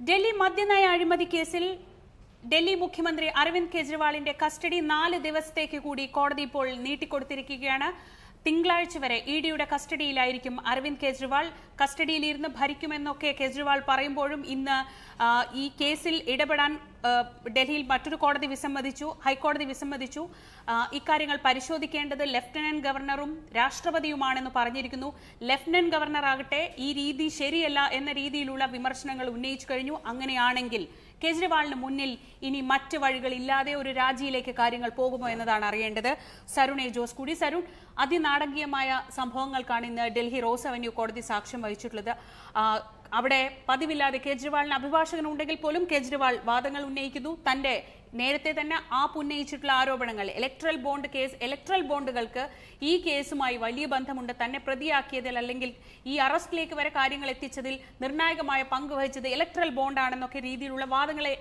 ഡൽഹി മദ്യനയ അഴിമതി കേസിൽ ഡൽഹി മുഖ്യമന്ത്രി അരവിന്ദ് കെജ്രിവാളിന്റെ കസ്റ്റഡി നാല് ദിവസത്തേക്ക് കൂടി കോടതി ഇപ്പോൾ നീട്ടിക്കൊടുത്തിരിക്കുകയാണ്. തിങ്കളാഴ്ച വരെ ഇ ഡിയുടെ കസ്റ്റഡിയിലായിരിക്കും അരവിന്ദ് കെജ്രിവാൾ. കസ്റ്റഡിയിലിരുന്ന് ഭരിക്കുമെന്നൊക്കെ കെജ്രിവാൾ പറയുമ്പോഴും ഇന്ന് ഈ കേസിൽ ഇടപെടാൻ ഡൽഹിയിൽ മറ്റൊരു കോടതി വിസമ്മതിച്ചു ഹൈക്കോടതി വിസമ്മതിച്ചു. ഇക്കാര്യങ്ങൾ പരിശോധിക്കേണ്ടത് ലഫ്റ്റനന്റ് ഗവർണറും രാഷ്ട്രപതിയുമാണെന്ന് പറഞ്ഞിരിക്കുന്നു. ലഫ്റ്റനന്റ് ഗവർണർ ആകട്ടെ ഈ രീതി ശരിയല്ല എന്ന രീതിയിലുള്ള വിമർശനങ്ങൾ ഉന്നയിച്ചു കഴിഞ്ഞു. അങ്ങനെയാണെങ്കിൽ കേജ്രിവാളിന് മുന്നിൽ ഇനി മറ്റ് വഴികളില്ലാതെ ഒരു രാജിയിലേക്ക് കാര്യങ്ങൾ പോകുമോ എന്നതാണ് അറിയേണ്ടത്. സരുൺ എ ജോസ് കൂടി. സരുൺ അതിനാടകീയമായ സംഭവങ്ങൾക്കാണ് ഇന്ന് ഡൽഹി റോസ് അവന്യൂ കോടതി സാക്ഷ്യം വഹിച്ചിട്ടുള്ളത്. അവിടെ പതിവില്ലാതെ കേജ്രിവാളിന് അഭിഭാഷകനുണ്ടെങ്കിൽ പോലും കേജ്രിവാൾ വാദങ്ങൾ ഉന്നയിക്കുന്നു. തന്റെ നേരത്തെ തന്നെ ആ ഉന്നയിച്ചിട്ടുള്ള ആരോപണങ്ങൾ ഇലക്ട്രൽ ബോണ്ട് കേസ് ഇലക്ട്രൽ ബോണ്ടുകൾക്ക് ഈ കേസുമായി വലിയ ബന്ധമുണ്ട്. തന്നെ പ്രതിയാക്കിയതിൽ അല്ലെങ്കിൽ ഈ അറസ്റ്റിലേക്ക് വരെ കാര്യങ്ങൾ എത്തിച്ചതിൽ നിർണായകമായ പങ്ക് വഹിച്ചത് ഇലക്ട്രൽ ബോണ്ടാണെന്നൊക്കെ രീതിയിലുള്ള വാദങ്ങളെ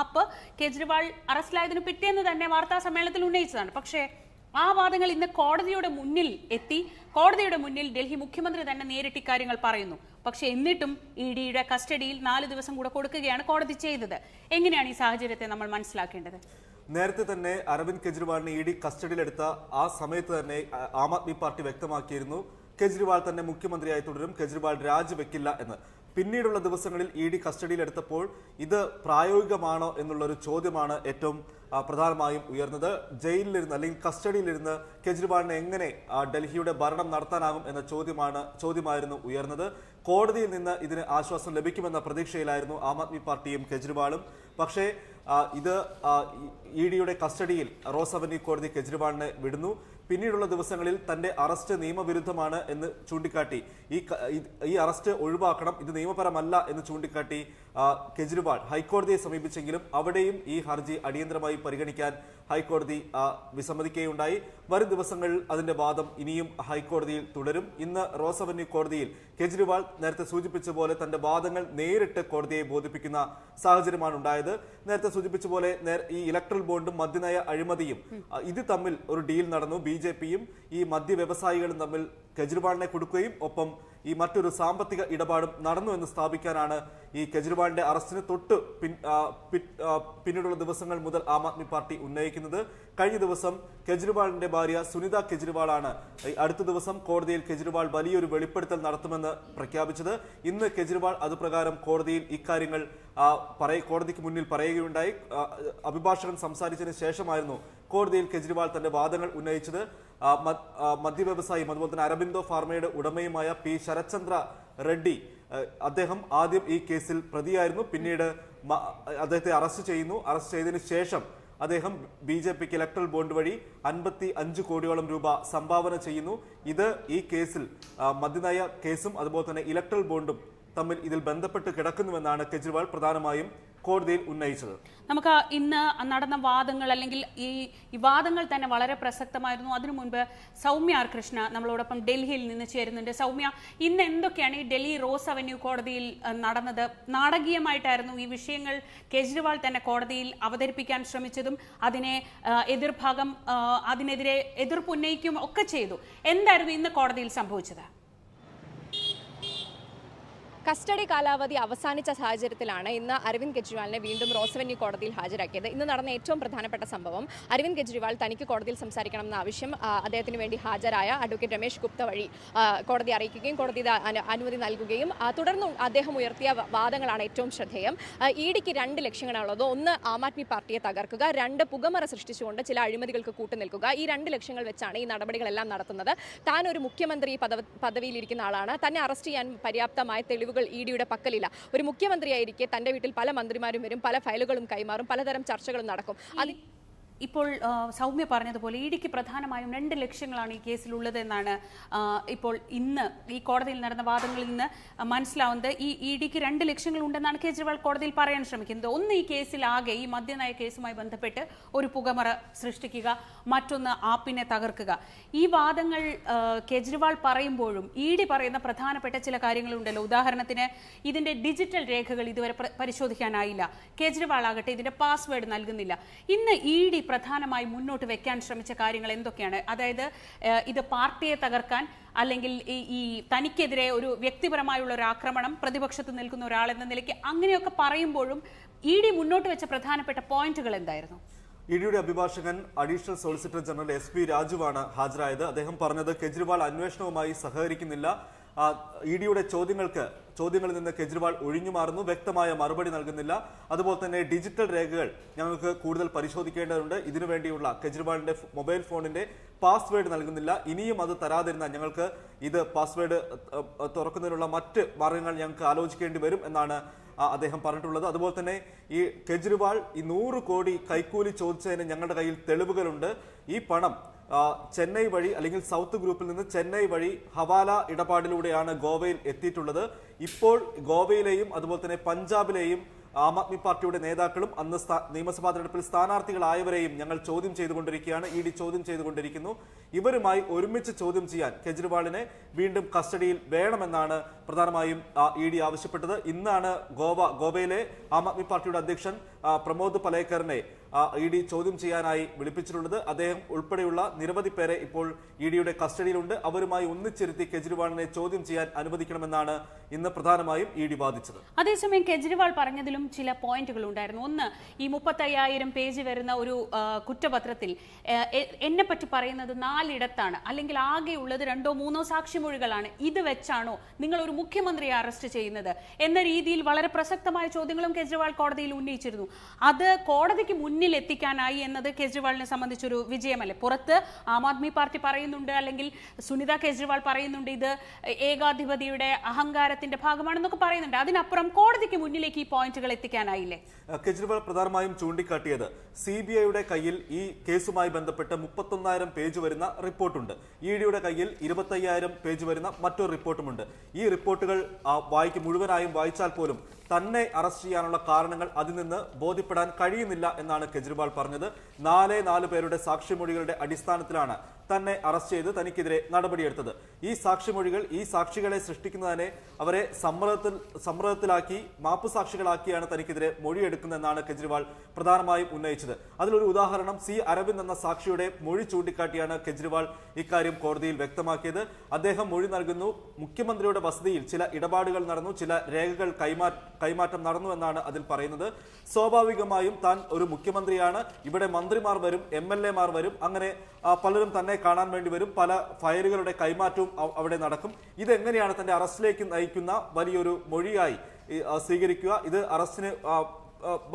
ആപ്പ് കേജ്രിവാൾ അറസ്റ്റിലായതിനു പിറ്റേന്ന് തന്നെ വാർത്താ സമ്മേളനത്തിൽ ഉന്നയിച്ചതാണ്. പക്ഷേ ആ വാദങ്ങൾ ഇന്ന് കോടതിയുടെ മുന്നിൽ എത്തി. കോടതിയുടെ മുന്നിൽ ഡൽഹി മുഖ്യമന്ത്രി തന്നെ നേരിട്ട് ഇക്കാര്യങ്ങൾ പറയുന്നു. പക്ഷെ എന്നിട്ടും ഇ ഡിയുടെ കസ്റ്റഡിയിൽ നാല് ദിവസം കൂടെ കൊടുക്കുകയാണ് കോടതി ചെയ്തത്. എങ്ങനെയാണ് ഈ സാഹചര്യത്തെ നമ്മൾ മനസ്സിലാക്കേണ്ടത്? നേരത്തെ തന്നെ അരവിന്ദ് കെജ്രിവാളിനെ ഇ ഡി കസ്റ്റഡിയിലെടുത്ത ആ സമയത്ത് തന്നെ ആം ആദ്മി പാർട്ടി വ്യക്തമാക്കിയിരുന്നു. കെജ്രിവാൾ തന്നെ മുഖ്യമന്ത്രിയായി തുടരും. കെജ്രിവാൾ രാജിവെക്കില്ല എന്ന്. പിന്നീടുള്ള ദിവസങ്ങളിൽ ഇ ഡി കസ്റ്റഡിയിലെടുത്തപ്പോൾ ഇത് പ്രായോഗികമാണോ എന്നുള്ളൊരു ചോദ്യമാണ് ഏറ്റവും പ്രധാനമായും ഉയർന്നത്. ജയിലിലിരുന്ന് അല്ലെങ്കിൽ കസ്റ്റഡിയിലിരുന്ന് കെജ്രിവാളിനെ എങ്ങനെ ഡൽഹിയുടെ ഭരണം നടത്താനാകും എന്ന ചോദ്യമാണ് ചോദ്യമായിരുന്നു ഉയർന്നത്. കോടതിയിൽ നിന്ന് ഇതിന് ആശ്വാസം ലഭിക്കുമെന്ന പ്രതീക്ഷയിലായിരുന്നു ആം ആദ്മി പാർട്ടിയും കെജ്രിവാളും. പക്ഷേ ഇത് ഇ ഡിയുടെ കസ്റ്റഡിയിൽ റോസ് അവന്യൂ കോടതി കെജ്രിവാളിനെ വിടുന്നു. പിന്നീടുള്ള ദിവസങ്ങളിൽ തന്റെ അറസ്റ്റ് നിയമവിരുദ്ധമാണ് എന്ന് ചൂണ്ടിക്കാട്ടി. ഈ ഈ അറസ്റ്റ് ഒഴിവാക്കണം. ഇത് നിയമപരമല്ല എന്ന് ചൂണ്ടിക്കാട്ടി കെജ്രിവാൾ ഹൈക്കോടതിയെ സമീപിച്ചെങ്കിലും അവിടെയും ഈ ഹർജി അടിയന്തരമായി പരിഗണിക്കാൻ ഹൈക്കോടതി വിസമ്മതിക്കുകയുണ്ടായി. വരും ദിവസങ്ങളിൽ അതിന്റെ വാദം ഇനിയും ഹൈക്കോടതിയിൽ തുടരും. ഇന്ന് റോസ് അവന്യൂ കോടതിയിൽ കെജ്രിവാൾ നേരത്തെ സൂചിപ്പിച്ച പോലെ തന്റെ വാദങ്ങൾ നേരിട്ട് കോടതിയെ ബോധിപ്പിക്കുന്ന സാഹചര്യമാണ് ഉണ്ടായത് നേരത്തെ സൂചിപ്പിച്ച പോലെ ഈ ഇലക്ട്രൽ ബോണ്ടും മദ്യനയ അഴിമതിയും ഇത് തമ്മിൽ ഒരു ഡീൽ നടന്നു. ബി ഈ മദ്യ തമ്മിൽ കെജ്രിവാളിനെ കൊടുക്കുകയും ഒപ്പം ഈ മറ്റൊരു സാമ്പത്തിക ഇടപാടും നടന്നു എന്ന് സ്ഥാപിക്കാനാണ് ഈ കെജ്രിവാളിന്റെ അറസ്റ്റിന് തൊട്ട് പിന്നീടുള്ള ദിവസങ്ങൾ മുതൽ ആം ആദ്മി പാർട്ടി ഉന്നയിക്കുന്നത്. കഴിഞ്ഞ ദിവസം കെജ്രിവാളിന്റെ ഭാര്യ സുനിത കെജ്രിവാളാണ് അടുത്ത ദിവസം കോടതിയിൽ കെജ്രിവാൾ വലിയൊരു വെളിപ്പെടുത്തൽ നടത്തുമെന്ന് പ്രഖ്യാപിച്ചത്. ഇന്ന് കെജ്രിവാൾ അതുപ്രകാരം കോടതിയിൽ ഇക്കാര്യങ്ങൾ കോടതിക്ക് മുന്നിൽ പറയുകയുണ്ടായി. അഭിഭാഷകൻ സംസാരിച്ചതിന് ശേഷമായിരുന്നു കോടതിയിൽ കെജ്രിവാൾ തന്റെ വാദങ്ങൾ ഉന്നയിച്ചത്. മദ്യ വ്യവസായിയും അതുപോലെ തന്നെ അരബിന്ദോ ഫാർമയുടെ ഉടമയുമായ പി ശരത്ചന്ദ്ര റെഡ്ഡി അദ്ദേഹം ആദ്യം ഈ കേസിൽ പ്രതിയായിരുന്നു. പിന്നീട് അദ്ദേഹത്തെ അറസ്റ്റ് ചെയ്യുന്നു. അറസ്റ്റ് ചെയ്തതിനു ശേഷം അദ്ദേഹം ബി ജെ പിക്ക് ഇലക്ട്രൽ ബോണ്ട് വഴി അൻപത്തി അഞ്ച് കോടിയോളം രൂപ സംഭാവന ചെയ്യുന്നു. ഇത് ഈ കേസിൽ മദ്യനയ കേസും അതുപോലെ തന്നെ ഇലക്ട്രൽ ബോണ്ടും തമ്മിൽ ഇതിൽ ബന്ധപ്പെട്ട് കിടക്കുന്നുവെന്നാണ് കെജ്രിവാൾ പ്രധാനമായും കോടതിയിൽ ഉന്നയിച്ചത്. നമുക്ക് ഇന്ന് നടന്ന വാദങ്ങൾ അല്ലെങ്കിൽ ഈ വാദങ്ങൾ തന്നെ വളരെ പ്രസക്തമായിരുന്നു. അതിനു മുൻപ് സൗമ്യ ആർ കൃഷ്ണ നമ്മളോടൊപ്പം ഡൽഹിയിൽ നിന്ന് ചേരുന്നുണ്ട്. സൗമ്യ ഇന്ന് എന്തൊക്കെയാണ് ഈ ഡൽഹി റോസ് അവന്യൂ കോടതിയിൽ നടന്നത്? നാടകീയമായിട്ടായിരുന്നു ഈ വിഷയങ്ങൾ കേജ്രിവാൾ തന്നെ കോടതിയിൽ അവതരിപ്പിക്കാൻ ശ്രമിച്ചതും അതിനെ എതിർഭാഗം അതിനെതിരെ എതിർപ്പ് ഉന്നയിക്കുകയും ഒക്കെ ചെയ്തു. എന്തായിരുന്നു ഇന്ന് കോടതിയിൽ സംഭവിച്ചത്? കസ്റ്റഡി കാലാവധി അവസാനിച്ച സാഹചര്യത്തിലാണ് ഇന്ന് അരവിന്ദ് കെജ്രിവാളിനെ വീണ്ടും റോസവന്യൂ കോടതിയിൽ ഹാജരാക്കിയത്. ഇന്ന് നടന്ന ഏറ്റവും പ്രധാനപ്പെട്ട സംഭവം അരവിന്ദ് കെജ്രിവാൾ തനിക്ക് കോടതിയിൽ സംസാരിക്കണമെന്ന ആവശ്യം ആ, അദ്ദേഹത്തിന് വേണ്ടി ഹാജരായ അഡ്വക്കേറ്റ് രമേശ് ഗുപ്ത വഴി കോടതി അറിയിക്കുകയും കോടതി അനുമതി നൽകുകയും തുടർന്ന് അദ്ദേഹം ഉയർത്തിയ വാദങ്ങളാണ് ഏറ്റവും ശ്രദ്ധേയം. ഇ ഡിക്ക് രണ്ട് ലക്ഷ്യങ്ങളാണുള്ളത്. ഒന്ന് ആം ആദ്മി പാർട്ടിയെ തകർക്കുക. രണ്ട് പുകമറ സൃഷ്ടിച്ചുകൊണ്ട് ചില അഴിമതികൾക്ക് കൂട്ടുനിൽക്കുക ഈ രണ്ട് ലക്ഷ്യങ്ങൾ വെച്ചാണ് ഈ നടപടികളെല്ലാം നടത്തുന്നത്. താൻ ഒരു മുഖ്യമന്ത്രി പദവ പദവിയിലിരിക്കുന്ന ആളാണ്. തന്നെ അറസ്റ്റ് ചെയ്യാൻ പര്യാപ്തമായ തെളിവുകൾ ഇ ഡിയുടെ പക്കലില്ല. ഒരു മുഖ്യമന്ത്രിയായിരിക്കെ തന്റെ വീട്ടിൽ പല മന്ത്രിമാരും വരും പല ഫയലുകളും കൈമാറും പലതരം ചർച്ചകളും നടക്കും. അത് ഇപ്പോൾ സൗമ്യ പറഞ്ഞതുപോലെ ഇ ഡിക്ക് പ്രധാനമായും രണ്ട് ലക്ഷ്യങ്ങളാണ് ഈ കേസിലുള്ളത് എന്നാണ് ഇപ്പോൾ ഇന്ന് ഈ കോടതിയിൽ നടന്ന വാദങ്ങളിൽ നിന്ന് മനസ്സിലാവുന്നത്. ഈ ഇ ഡിക്ക് രണ്ട് ലക്ഷ്യങ്ങളുണ്ടെന്നാണ് കേജ്രിവാൾ കോടതിയിൽ പറയാൻ ശ്രമിക്കുന്നത്. ഒന്ന് ഈ കേസിൽ ആകെ ഈ മദ്യനയ കേസുമായി ബന്ധപ്പെട്ട് ഒരു പുകമറ സൃഷ്ടിക്കുക മറ്റൊന്ന് ആപ്പിനെ തകർക്കുക. ഈ വാദങ്ങൾ കേജ്രിവാൾ പറയുമ്പോഴും ഇ ഡി പറയുന്ന പ്രധാനപ്പെട്ട ചില കാര്യങ്ങളുണ്ടല്ലോ. ഉദാഹരണത്തിന് ഇതിന്റെ ഡിജിറ്റൽ രേഖകൾ ഇതുവരെ പ്ര- പരിശോധിക്കാനായില്ല. കേജ്രിവാൾ ആകട്ടെ ഇതിന്റെ പാസ്വേഡ് നൽകുന്നില്ല. ഇന്ന് ഇ ഡി പ്രധാനമായി മുന്നോട്ട് വെക്കാൻ ശ്രമിച്ച കാര്യങ്ങൾ എന്തൊക്കെയാണ്? അതായത് ഇത് പാർട്ടിയെ തകർക്കാൻ അല്ലെങ്കിൽ ഈ തനിക്കെതിരെ ഒരു വ്യക്തിപരമായുള്ള ഒരു ആക്രമണം പ്രതിപക്ഷത്ത് നിൽക്കുന്ന ഒരാൾ എന്ന നിലയ്ക്ക് അങ്ങനെയൊക്കെ പറയുമ്പോഴും ഇ ഡി മുന്നോട്ട് വെച്ച പ്രധാനപ്പെട്ട പോയിന്റുകൾ എന്തായിരുന്നു? ഇഡിയുടെ അഭിഭാഷകൻ additional solicitor general S P രാജുവാണ് ഹാജരായത്. അദ്ദേഹം പറഞ്ഞത് കെജ്രിവാൾ അന്വേഷണവുമായി സഹകരിക്കുന്നില്ല. ഇഡിയുടെ ചോദ്യങ്ങൾക്ക് ചോദ്യങ്ങളിൽ നിന്ന് കെജ്രിവാൾ ഒഴിഞ്ഞു മാറുന്നു. വ്യക്തമായ മറുപടി നൽകുന്നില്ല. അതുപോലെ തന്നെ ഡിജിറ്റൽ രേഖകൾ ഞങ്ങൾക്ക് കൂടുതൽ പരിശോധിക്കേണ്ടതുണ്ട്. ഇതിനുവേണ്ടിയുള്ള കെജ്രിവാളിന്റെ മൊബൈൽ ഫോണിന്റെ പാസ്വേഡ് നൽകുന്നില്ല. ഇനിയും അത് തരാതിരുന്ന ഞങ്ങൾക്ക് ഇത് പാസ്വേഡ് തുറക്കുന്നതിനുള്ള മറ്റ് മാർഗങ്ങൾ ഞങ്ങൾക്ക് ആലോചിക്കേണ്ടി വരും എന്നാണ് അദ്ദേഹം പറഞ്ഞിട്ടുള്ളത്. അതുപോലെ തന്നെ ഈ കെജ്രിവാൾ ഈ നൂറ് കോടി കൈക്കൂലി ചോദിച്ചതിന് ഞങ്ങളുടെ കയ്യിൽ തെളിവുകളുണ്ട്. ഈ പണം ചെന്നൈ വഴി അല്ലെങ്കിൽ സൗത്ത് ഗ്രൂപ്പിൽ നിന്ന് ചെന്നൈ വഴി ഹവാല ഇടപാടിലൂടെയാണ് ഗോവയിൽ എത്തിയിട്ടുള്ളത്. ഇപ്പോൾ ഗോവയിലെയും അതുപോലെ തന്നെ പഞ്ചാബിലെയും ആം ആദ്മി പാർട്ടിയുടെ നേതാക്കളും അന്ന് നിയമസഭാ തെരഞ്ഞെടുപ്പിൽ സ്ഥാനാർത്ഥികളായവരെയും ഞങ്ങൾ ചോദ്യം ചെയ്തുകൊണ്ടിരിക്കുകയാണ്. ഇ ഡി ചോദ്യം ചെയ്തുകൊണ്ടിരിക്കുന്നു. ഇവരുമായി ഒരുമിച്ച് ചോദ്യം ചെയ്യാൻ കെജ്രിവാളിനെ വീണ്ടും കസ്റ്റഡിയിൽ വേണമെന്നാണ് പ്രധാനമായും ഇ ഡി ആവശ്യപ്പെട്ടത്. ഇന്നാണ് ഗോവ ഗോവയിലെ ആം ആദ്മി പാർട്ടിയുടെ അധ്യക്ഷൻ പ്രമോദ് പലേക്കറിനെ ഇ ഡി ചോദ്യം ചെയ്യാനായി വിളിപ്പിച്ചിട്ടുള്ളത്. അദ്ദേഹം ഉൾപ്പെടെയുള്ള നിരവധി പേരെ ഇപ്പോൾ ഇ ഡിയുടെ കസ്റ്റഡിയിലുണ്ട്. അവരുമായി ഒന്നിച്ചിരുത്തി കെജ്രിവാളിനെ ചോദ്യം ചെയ്യാൻ അനുവദിക്കണമെന്നാണ് ഇന്ന് പ്രധാനമായും ഇ ഡി വാദിച്ചത്. അതേസമയം കെജ്രിവാൾ പറഞ്ഞതിലും ചില പോയിന്റുകൾ ഉണ്ടായിരുന്നു. ഒന്ന് ഈ മുപ്പത്തയ്യായിരം പേജ് വരുന്ന ഒരു കുറ്റപത്രത്തിൽ എന്നെ പറ്റി പറയുന്നത് നാലിടത്താണ്. അല്ലെങ്കിൽ ആകെ ഉള്ളത് രണ്ടോ മൂന്നോ സാക്ഷിമൊഴികളാണ്. ഇത് വെച്ചാണോ നിങ്ങൾ ഒരു മുഖ്യമന്ത്രിയെ അറസ്റ്റ് ചെയ്യുന്നത്? എന്ന രീതിയിൽ വളരെ പ്രസക്തമായ ചോദ്യങ്ങളും കെജ്രിവാൾ കോടതിയിൽ ഉന്നയിച്ചിരുന്നു. അത് കോടതിക്ക് മുന്നിൽ എത്തിക്കാനായി എന്നത് കേജ്രിവാളിനെ സംബന്ധിച്ചൊരു വിജയമല്ലേ? പുറത്ത് ആം ആദ്മി പാർട്ടി പറയുന്നുണ്ട് അല്ലെങ്കിൽ സുനിത കേജ്രിവാൾ പറയുന്നുണ്ട് ഇത് ഏകാധിപതിയുടെ അഹങ്കാരത്തിന്റെ ഭാഗമാണെന്നൊക്കെ പറയുന്നുണ്ട്. അതിനപ്പുറം കോടതിക്ക് മുന്നിലേക്ക് ഈ പോയിന്റുകൾ എത്തിക്കാനായില്ലേ? കേജ്രിവാൾ പ്രധാനമായും ചൂണ്ടിക്കാട്ടിയത് സി ബി ഐയുടെ കയ്യിൽ ഈ കേസുമായി ബന്ധപ്പെട്ട് മുപ്പത്തൊന്നായിരം പേജ് വരുന്ന റിപ്പോർട്ടുണ്ട്. ഇ ഡിയുടെ കയ്യിൽ ഇരുപത്തയ്യായിരം പേജ് വരുന്ന മറ്റൊരു റിപ്പോർട്ടുമുണ്ട്. ഈ റിപ്പോർട്ടുകൾ വായിക്ക് മുഴുവനായും വായിച്ചാൽ പോലും തന്നെ അറസ്റ്റ് ചെയ്യാനുള്ള കാരണങ്ങൾ അതിൽ നിന്ന് ബോധ്യപ്പെടാൻ കഴിയുന്നില്ല എന്നാണ് കെജ്രിവാൾ പറഞ്ഞത്. നാലേ നാല് പേരുടെ സാക്ഷിമൊഴികളുടെ അടിസ്ഥാനത്തിലാണ് തന്നെ അറസ്റ്റ് ചെയ്ത് തനിക്കെതിരെ നടപടിയെടുത്തത്. ഈ സാക്ഷിമൊഴികൾ ഈ സാക്ഷികളെ സൃഷ്ടിക്കുന്നതിനെ അവരെ സമ്മർദ്ദത്തിൽ സമ്മർദ്ദത്തിലാക്കി മാപ്പ് സാക്ഷികളാക്കിയാണ് തനിക്കെതിരെ മൊഴിയെടുക്കുന്നതെന്നാണ് കെജ്രിവാൾ പ്രധാനമായും ഉന്നയിച്ചത്. അതിലൊരു ഉദാഹരണം സി അരവിന്ദ് എന്ന സാക്ഷിയുടെ മൊഴി ചൂണ്ടിക്കാട്ടിയാണ് കെജ്രിവാൾ ഇക്കാര്യം കോടതിയിൽ വ്യക്തമാക്കിയത്. അദ്ദേഹം മൊഴി നൽകുന്നു മുഖ്യമന്ത്രിയുടെ വസതിയിൽ ചില ഇടപാടുകൾ നടന്നു ചില രേഖകൾ കൈമാ കൈമാറ്റം നടന്നു എന്നാണ് അതിൽ പറയുന്നത്. സ്വാഭാവികമായും താൻ ഒരു മുഖ്യമന്ത്രിയാണ്. ഇവിടെ മന്ത്രിമാർ വരും എം വരും. അങ്ങനെ പലരും തന്നെ കാണാൻ വേണ്ടി വരും. പല ഫയലുകളുടെ കൈമാറ്റവും അവിടെ നടക്കും. ഇതെങ്ങനെയാണ് തന്റെ അറസ്റ്റിലേക്ക് നയിക്കുന്ന വലിയൊരു മൊഴിയായി സ്വീകരിക്കുക? ഇത് അറസ്റ്റിന്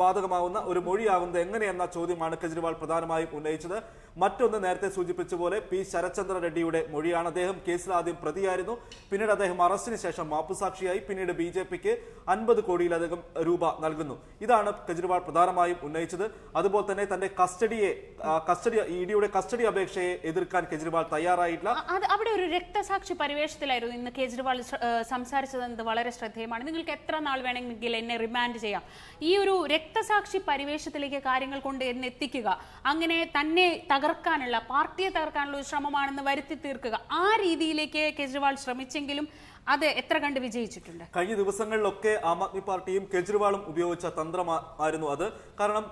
ബാധകമാവുന്ന ഒരു മൊഴിയാകുന്നത് എങ്ങനെയെന്ന ചോദ്യമാണ് കെജ്രിവാൾ പ്രധാനമായും ഉന്നയിച്ചത്. മറ്റൊന്ന് നേരത്തെ സൂചിപ്പിച്ച പോലെ പി ശരത്ചന്ദ്ര റെഡ്ഡിയുടെ മൊഴിയാണ്. അദ്ദേഹം കേസിൽ ആദ്യം പ്രതിയായിരുന്നു. പിന്നീട് അദ്ദേഹം അറസ്റ്റിന് ശേഷം മാപ്പുസാക്ഷിയായി. പിന്നീട് ബി ജെ പിക്ക് അൻപത് കോടിയിലധികം രൂപ നൽകുന്നു. ഇതാണ് കെജ്രിവാൾ പ്രധാനമായും ഉന്നയിച്ചത്. അതുപോലെ തന്നെ തന്റെ കസ്റ്റഡിയെ കസ്റ്റഡി ഇ ഡിയുടെ കസ്റ്റഡി അപേക്ഷയെ എതിർക്കാൻ കെജ്രിവാൾ തയ്യാറായിട്ടില്ല. അവിടെ ഒരു രക്തസാക്ഷി പരിവേഷത്തിലായിരുന്നു ഇന്ന് കേജ്രിവാൾ സംസാരിച്ചത് എന്നത് വളരെ ശ്രദ്ധേയമാണ്. നിങ്ങൾക്ക് എത്ര നാൾ വേണമെങ്കിൽ എന്നെ റിമാൻഡ് ചെയ്യാം. ഈ ഒരു രക്തസാക്ഷി പരിവേഷത്തിലേക്ക് കാര്യങ്ങൾ കൊണ്ട് എന്നെത്തിക്കുക അങ്ങനെ തന്നെ തകർക്കാനുള്ള പാർട്ടിയെ തകർക്കാനുള്ള ഒരു ശ്രമമാണെന്ന് വരുത്തി തീർക്കുക. ആ രീതിയിലേക്ക് കേജ്രിവാൾ ശ്രമിച്ചെങ്കിലും അത് എത്ര കണ്ട് വിജയിച്ചിട്ടുണ്ട്? കഴിഞ്ഞ ദിവസങ്ങളിലൊക്കെ ആം ആദ്മി പാർട്ടിയും കെജ്രിവാളും ഉപയോഗിച്ച തന്ത്രമായിരുന്നു അത്. കാരണം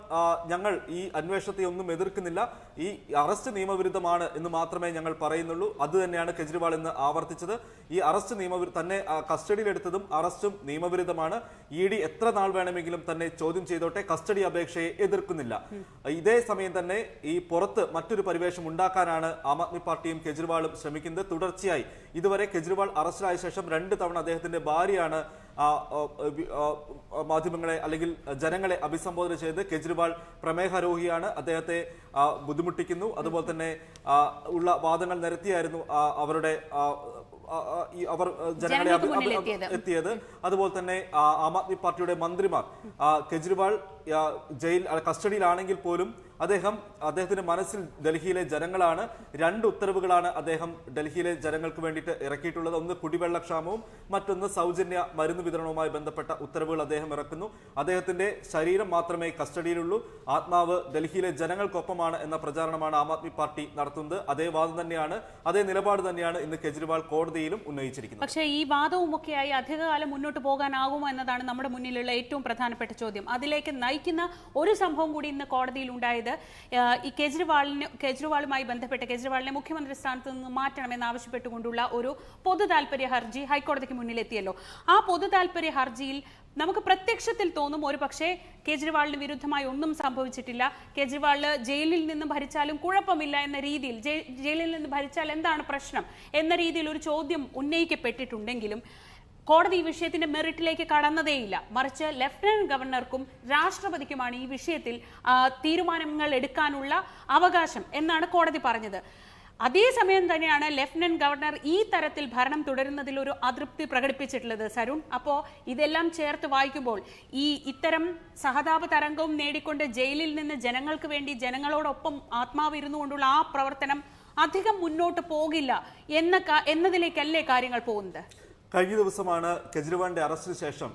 ഞങ്ങൾ ഈ അന്വേഷണത്തെ ഒന്നും എതിർക്കുന്നില്ല. ഈ അറസ്റ്റ് നിയമവിരുദ്ധമാണ് എന്ന് മാത്രമേ ഞങ്ങൾ പറയുന്നുള്ളൂ. അത് തന്നെയാണ് കെജ്രിവാൾ ഇന്ന് ആവർത്തിച്ചത്. ഈ അറസ്റ്റ് നിയമവിരു തന്നെ കസ്റ്റഡിയിലെടുത്തതും അറസ്റ്റും നിയമവിരുദ്ധമാണ്. ഇ ഡി എത്ര നാൾ വേണമെങ്കിലും തന്നെ ചോദ്യം ചെയ്തോട്ടെ കസ്റ്റഡി അപേക്ഷയെ എതിർക്കുന്നില്ല. ഇതേ സമയം തന്നെ ഈ പുറത്ത് മറ്റൊരു പരിവേഷം ഉണ്ടാക്കാനാണ് ആം ആദ്മി പാർട്ടിയും കെജ്രിവാളും ശ്രമിക്കുന്നത്. തുടർച്ചയായി ഇതുവരെ കെജ്രിവാൾ അറസ്റ്റിലായ ശേഷം രണ്ട് തവണ അദ്ദേഹത്തിന്റെ ഭാര്യയാണ് മാധ്യമങ്ങളെ അല്ലെങ്കിൽ ജനങ്ങളെ അഭിസംബോധന ചെയ്ത് കെജ്രിവാൾ പ്രമേഹരോഹിയാണ് അദ്ദേഹത്തെ ബുദ്ധിമുട്ടിക്കുന്നു. അതുപോലെ തന്നെ ഉള്ള വാദങ്ങൾ നിരത്തിയായിരുന്നു അവരുടെ അവർ ജനങ്ങളെ എത്തിയത്. അതുപോലെ തന്നെ ആ, ആദ്മി പാർട്ടിയുടെ മന്ത്രിമാർ കെജ്രിവാൾ ജയിൽ കസ്റ്റഡിയിലാണെങ്കിൽ പോലും അദ്ദേഹം അദ്ദേഹത്തിന്റെ മനസ്സിൽ ഡൽഹിയിലെ ജനങ്ങളാണ്. രണ്ട് ഉത്തരവുകളാണ് അദ്ദേഹം ഡൽഹിയിലെ ജനങ്ങൾക്ക് വേണ്ടിയിട്ട് ഇറക്കിയിട്ടുള്ളത്. ഒന്ന് കുടിവെള്ളക്ഷാമവും മറ്റൊന്ന് സൗജന്യ മരുന്ന് വിതരണവുമായി ബന്ധപ്പെട്ട ഉത്തരവുകൾ അദ്ദേഹം ഇറക്കുന്നു. അദ്ദേഹത്തിന്റെ ശരീരം മാത്രമേ കസ്റ്റഡിയിലുള്ളൂ. ആത്മാവ് ഡൽഹിയിലെ ജനങ്ങൾക്കൊപ്പമാണ് എന്ന പ്രചാരണമാണ് ആം ആദ്മി പാർട്ടി നടത്തുന്നത്. അതേ വാദം തന്നെയാണ് അതേ നിലപാട് തന്നെയാണ് ഇന്ന് കെജ്രിവാൾ കോടതിയിലും ഉന്നയിച്ചിരിക്കുന്നത്. പക്ഷേ ഈ വാദവുമൊക്കെയായി അധികകാലം മുന്നോട്ട് പോകാനാകുമോ എന്നതാണ് നമ്മുടെ മുന്നിലുള്ള ഏറ്റവും പ്രധാനപ്പെട്ട ചോദ്യം. അതിലേക്ക് നയിക്കുന്ന ഒരു സംഭവം കൂടി ഇന്ന് കോടതിയിൽ ഉണ്ടായത്. ഈ കേജ്രിവാളിന് കേജ്രിവാളുമായി ബന്ധപ്പെട്ട് കേജ്രിവാളിനെ മുഖ്യമന്ത്രി സ്ഥാനത്ത് നിന്ന് മാറ്റണമെന്ന് ആവശ്യപ്പെട്ടുകൊണ്ടുള്ള ഒരു പൊതു താല്പര്യ ഹർജി ഹൈക്കോടതിക്ക് മുന്നിലെത്തിയല്ലോ. ആ പൊതു താല്പര്യ ഹർജിയിൽ നമുക്ക് പ്രത്യക്ഷത്തിൽ തോന്നും ഒരു പക്ഷേ കേജ്രിവാളിന് വിരുദ്ധമായി ഒന്നും സംഭവിച്ചിട്ടില്ല. കേജ്രിവാൾ ജയിലിൽ നിന്ന് ഭരിച്ചാലും കുഴപ്പമില്ല എന്ന രീതിയിൽ ജയിലിൽ നിന്ന് ഭരിച്ചാൽ എന്താണ് പ്രശ്നം എന്ന രീതിയിൽ ഒരു ചോദ്യം ഉന്നയിക്കപ്പെട്ടിട്ടുണ്ടെങ്കിലും കോടതി ഈ വിഷയത്തിന്റെ മെറിറ്റിലേക്ക് കടന്നതേയില്ല. മറിച്ച് ലഫ്റ്റനന്റ് ഗവർണർക്കും രാഷ്ട്രപതിക്കുമാണ് ഈ വിഷയത്തിൽ തീരുമാനങ്ങൾ എടുക്കാനുള്ള അവകാശം എന്നാണ് കോടതി പറഞ്ഞത്. അതേസമയം തന്നെയാണ് ലഫ്റ്റനന്റ് ഗവർണർ ഈ തരത്തിൽ ഭരണം തുടരുന്നതിൽ ഒരു അതൃപ്തി പ്രകടിപ്പിച്ചിട്ടുള്ളത് സരുൺ. അപ്പോൾ ഇതെല്ലാം ചേർത്ത് വായിക്കുമ്പോൾ ഈ ഇത്തരം സഹതാപ തരംഗവും നേടിക്കൊണ്ട് ജയിലിൽ നിന്ന് ജനങ്ങൾക്ക് വേണ്ടി ജനങ്ങളോടൊപ്പം ആത്മാവ് ഇരുന്നു കൊണ്ടുള്ള ആ പ്രവർത്തനം അധികം മുന്നോട്ട് പോകില്ല എന്ന എന്നതിലേക്കല്ലേ കാര്യങ്ങൾ പോകുന്നത്? കഴിഞ്ഞ ദിവസമാണ് കെജ്രിവാളിന്റെ അറസ്റ്റിന് ശേഷം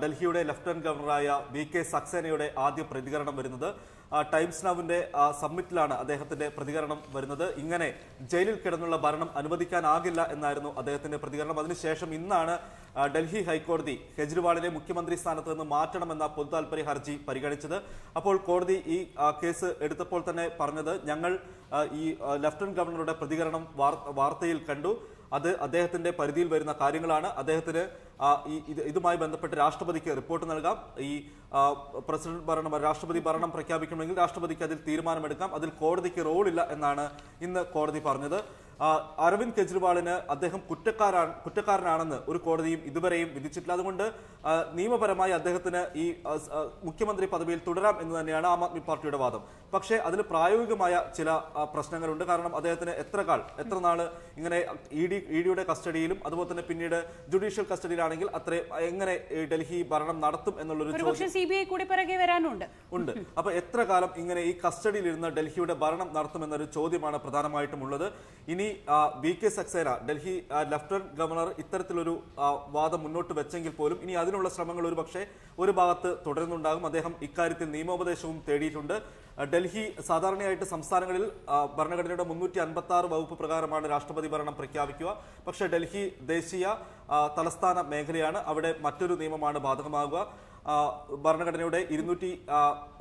ഡൽഹിയുടെ ലഫ്റ്റനന്റ് ഗവർണറായ വി കെ സക്സേനയുടെ ആദ്യ പ്രതികരണം വരുന്നത്. ടൈംസ് നാവിന്റെ സമ്മിറ്റിലാണ് അദ്ദേഹത്തിന്റെ പ്രതികരണം വരുന്നത്. ഇങ്ങനെ ജയിലിൽ കിടന്നുള്ള ഭരണം അനുവദിക്കാനാകില്ല എന്നായിരുന്നു അദ്ദേഹത്തിന്റെ പ്രതികരണം. അതിനുശേഷം ഇന്നാണ് ഡൽഹി ഹൈക്കോടതി കെജ്രിവാളിനെ മുഖ്യമന്ത്രി സ്ഥാനത്ത് നിന്ന് മാറ്റണമെന്ന പൊതു താൽപര്യ ഹർജി പരിഗണിച്ചത്. അപ്പോൾ കോടതി ഈ കേസ് എടുത്തപ്പോൾ തന്നെ പറഞ്ഞത് ഞങ്ങൾ ഈ ലഫ്റ്റനന്റ് ഗവർണറുടെ പ്രതികരണം വാർത്തയിൽ കണ്ടു. അത് അദ്ദേഹത്തിന്റെ പരിധിയിൽ വരുന്ന കാര്യങ്ങളാണ്. അദ്ദേഹത്തിന് ഈ ഇത് ഇതുമായി ബന്ധപ്പെട്ട് രാഷ്ട്രപതിക്ക് റിപ്പോർട്ട് നൽകാം. ഈ പ്രസിഡന്റ് ഭരണം രാഷ്ട്രപതി ഭരണം പ്രഖ്യാപിക്കണമെങ്കിൽ രാഷ്ട്രപതിക്ക് അതിൽ തീരുമാനമെടുക്കാം. അതിൽ കോടതിക്ക് റോളില്ല എന്നാണ് ഇന്ന് കോടതി പറഞ്ഞത്. അരവിന്ദ് കെജ്രിവാളിന് അദ്ദേഹം കുറ്റക്കാരാണ് കുറ്റക്കാരനാണെന്ന് ഒരു കോടതിയും ഇതുവരെയും വിധിച്ചിട്ടില്ല. അതുകൊണ്ട് നിയമപരമായി അദ്ദേഹത്തിന് ഈ മുഖ്യമന്ത്രി പദവിയിൽ തുടരാം എന്ന് തന്നെയാണ് ആം ആദ്മി പാർട്ടിയുടെ വാദം. പക്ഷേ അതിൽ പ്രായോഗികമായ ചില പ്രശ്നങ്ങളുണ്ട്. കാരണം അദ്ദേഹത്തിന് എത്ര കാൾ എത്ര നാൾ ഇങ്ങനെ ഇ ഡി ഇ ഡിയുടെ കസ്റ്റഡിയിലും അതുപോലെ തന്നെ പിന്നീട് ജുഡീഷ്യൽ കസ്റ്റഡിയിലാണെങ്കിൽ അത്ര എങ്ങനെ ഡൽഹി ഭരണം നടത്തും എന്നുള്ളൊരു ചോദ്യം പക്ഷേ സി ബി ഐ കൂടി പിറകെ വരാനുണ്ട്. ഉണ്ട്. അപ്പൊ എത്ര കാലം ഇങ്ങനെ ഈ കസ്റ്റഡിയിൽ ഇരുന്ന് ഡൽഹിയുടെ ഭരണം നടത്തുമെന്നൊരു ചോദ്യമാണ് പ്രധാനമായിട്ടും ഉള്ളത്. ഇനി V K Saxena Delhi lieutenant governor ഇത്തരത്തിലൊരു വാദം മുന്നോട്ട് വെച്ചെങ്കിൽ പോലും ഇനി അതിനുള്ള ശ്രമങ്ങൾ ഒരു പക്ഷേ ഒരു ഭാഗത്ത് തുടരുന്നുണ്ടാകും. അദ്ദേഹം ഇക്കാര്യത്തിൽ നിയമോപദേശവും തേടിയിട്ടുണ്ട്. ഡൽഹി സാധാരണയായിട്ട് സംസ്ഥാനങ്ങളിൽ ഭരണഘടനയുടെ മുന്നൂറ്റി അൻപത്തി ആറ് വകുപ്പ് പ്രകാരമാണ് രാഷ്ട്രപതി ഭരണം പ്രഖ്യാപിക്കുക. പക്ഷേ ഡൽഹി ദേശീയ തലസ്ഥാന മേഖലയാണ് അവിടെ മറ്റൊരു നിയമമാണ് ബാധകമാകുക. ഭരണഘടനയുടെ ഇരുന്നൂറ്റി